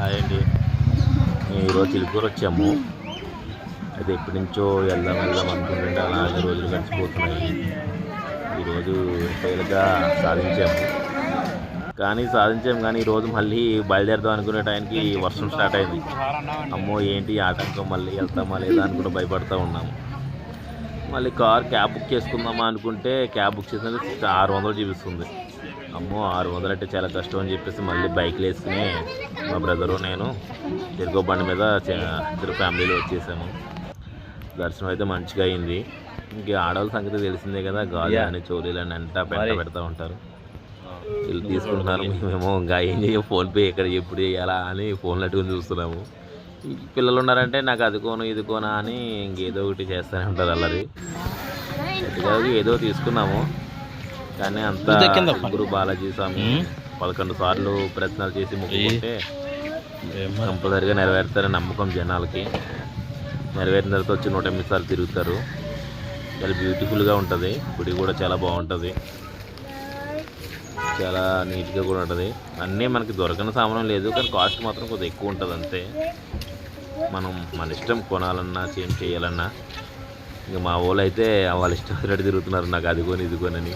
Hi అండి మేము ఈరోజు చిలుకూరు వచ్చాము. అయితే ఎప్పటి నుంచో వెళ్దాం వెళ్దాం అనుకుంటుంటే అలాగే రోజులు గడిచిపోతున్నాయి. ఈరోజు ఫైల్గా సాధించాము. కానీ సాధించాము కానీ ఈరోజు మళ్ళీ బయలుదేరదాం అనుకునే టైంకి వర్షం స్టార్ట్ అయింది. అమ్మో ఏంటి ఆటంకం? మళ్ళీ వెళ్తామా లేదా అని కూడా ఉన్నాము. మళ్ళీ కార్ క్యాబ్ బుక్ చేసుకుందామా అనుకుంటే క్యాబ్ బుక్ చేసినది ఆరు వందలు చూపిస్తుంది. అమ్మో ఆరు వందలు అంటే చాలా కష్టం అని చెప్పేసి మళ్ళీ బైక్లు వేసుకుని మా బ్రదరు నేను తిరుగు బండి మీద ఇద్దరు ఫ్యామిలీలో వచ్చేసాము. దర్శనం అయితే మంచిగా అయింది. ఇంక ఆడవాళ్ళ సంగతి తెలిసిందే కదా గాలి అని చోరీలు అని అంతా పెట్ట పెడతా ఉంటారు. వీళ్ళు తీసుకుంటున్నారు మేమేమో ఇంకా ఏం చేయం ఫోన్పే ఎక్కడ ఎప్పుడు చేయాలా అని ఫోన్లు అట్టుకుని చూస్తున్నాము. పిల్లలు ఉన్నారంటే నాకు అది కోను ఇది కోనా అని ఇంకేదో ఒకటి చేస్తూనే ఉంటారు అల్లరి. ఏదో తీసుకున్నాము. కానీ అంత గురు బాలాజీ స్వామి పదకొండు సార్లు ప్రయత్నాలు చేసి మొక్కుకుంటే కంపల్సరిగా నెరవేరుతారని నమ్మకం జనాలకి. నెరవేరిన తర్వాత వచ్చి నూట ఎనిమిది సార్లు తిరుగుతారు. చాలా బ్యూటిఫుల్గా ఉంటుంది. గుడి కూడా చాలా బాగుంటుంది. చాలా నీట్గా కూడా ఉంటుంది. అన్నీ మనకి దొరకని సామానం లేదు కానీ కాస్ట్ మాత్రం కొద్దిగా ఎక్కువ ఉంటుంది అంతే. మనం మన ఇష్టం కొనాలన్నా చేంజ్ చేయాలన్నా ఇంకా మా వాళ్ళు అయితే వాళ్ళ ఇష్టం వచ్చినట్టు తిరుగుతున్నారు నాకు అది కొని ఇది కొనని